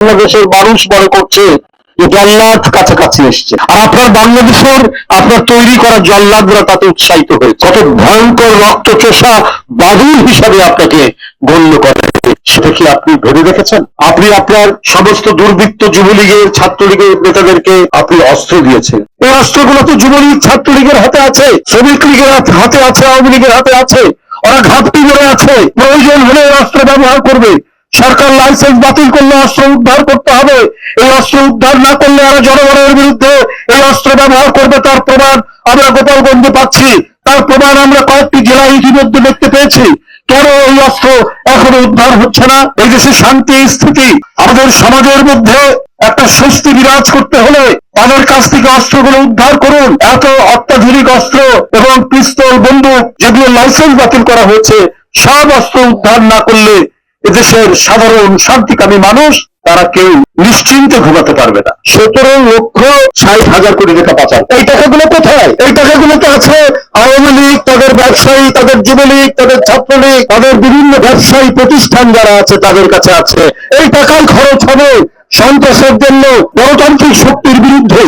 বাংলাদেশের মানুষ মনে করছে যে জল্লাদ কাছাকাছি এসছে। আর আপনার বাংলাদেশের আপনার তৈরি করা জল্লাদরা তাতে উৎসাহিত হয়েছে। কত ভয়ঙ্কর রক্তচোষা বাদুর হিসাবে আপনাকে গণ্য করে সেটা কি আপনি ভেবে দেখেছেন? আপনি আপনার সমস্ত দুর্বৃত্ত যুবলীগের, ছাত্রলীগের নেতাদেরকে আপনি অস্ত্র দিয়েছেন। এই অস্ত্রগুলো তো যুবলীগ, ছাত্রলীগের হাতে আছে, শ্রমিক লীগের হাতে- আছে, আওয়ামী লীগের হাতে আছে। ওরা ঘাপটি মেরে আছে। প্রয়োজন হলে অস্ত্র ব্যবহার করবে। সরকার লাইসেন্স বাতিল করলে অস্ত্র উদ্ধার করতে হবে। এই অস্ত্র উদ্ধার না করলে আর জনগণের বিরুদ্ধে এই অস্ত্র ব্যবহার করবে তার প্রমাণ আমরা গোপালগঞ্জে পাচ্ছি। তার প্রমাণ আমরা কয়েকটি জেলায় ইতিমধ্যে দেখতে পেয়েছি। কেন এই অস্ত্র এখনও উদ্ধার হচ্ছে না? এই দেশে শান্তি স্থিতি, আমাদের সমাজের মধ্যে একটা স্বস্তি বিরাজ করতে হলে তাদের কাছ থেকে অস্ত্রগুলো উদ্ধার করুন। এত অত্যাধুনিক অস্ত্র এবং পিস্তল, বন্দুক যেগুলো লাইসেন্স বাতিল করা হয়েছে, সব অস্ত্র উদ্ধার না করলে এদেশের সাধারণ শান্তিকামী মানুষ, তারা কেউ নিশ্চিন্তে ঘুমাতে পারবে না। সতেরো লক্ষ ষাট হাজার কোটি টাকা পাচার। এই টাকাগুলো কোথায়? এই টাকাগুলো তো আছে আওয়ামী লীগ, তাদের ব্যবসায়ী, তাদের যুবলীগ, তাদের ছাত্রলীগ, তাদের বিভিন্ন ব্যবসায়ী প্রতিষ্ঠান যারা আছে, তাদের কাছে আছে। এই টাকাই খরচ হবে সন্ত্রাসের জন্য গণতান্ত্রিক শক্তির বিরুদ্ধে।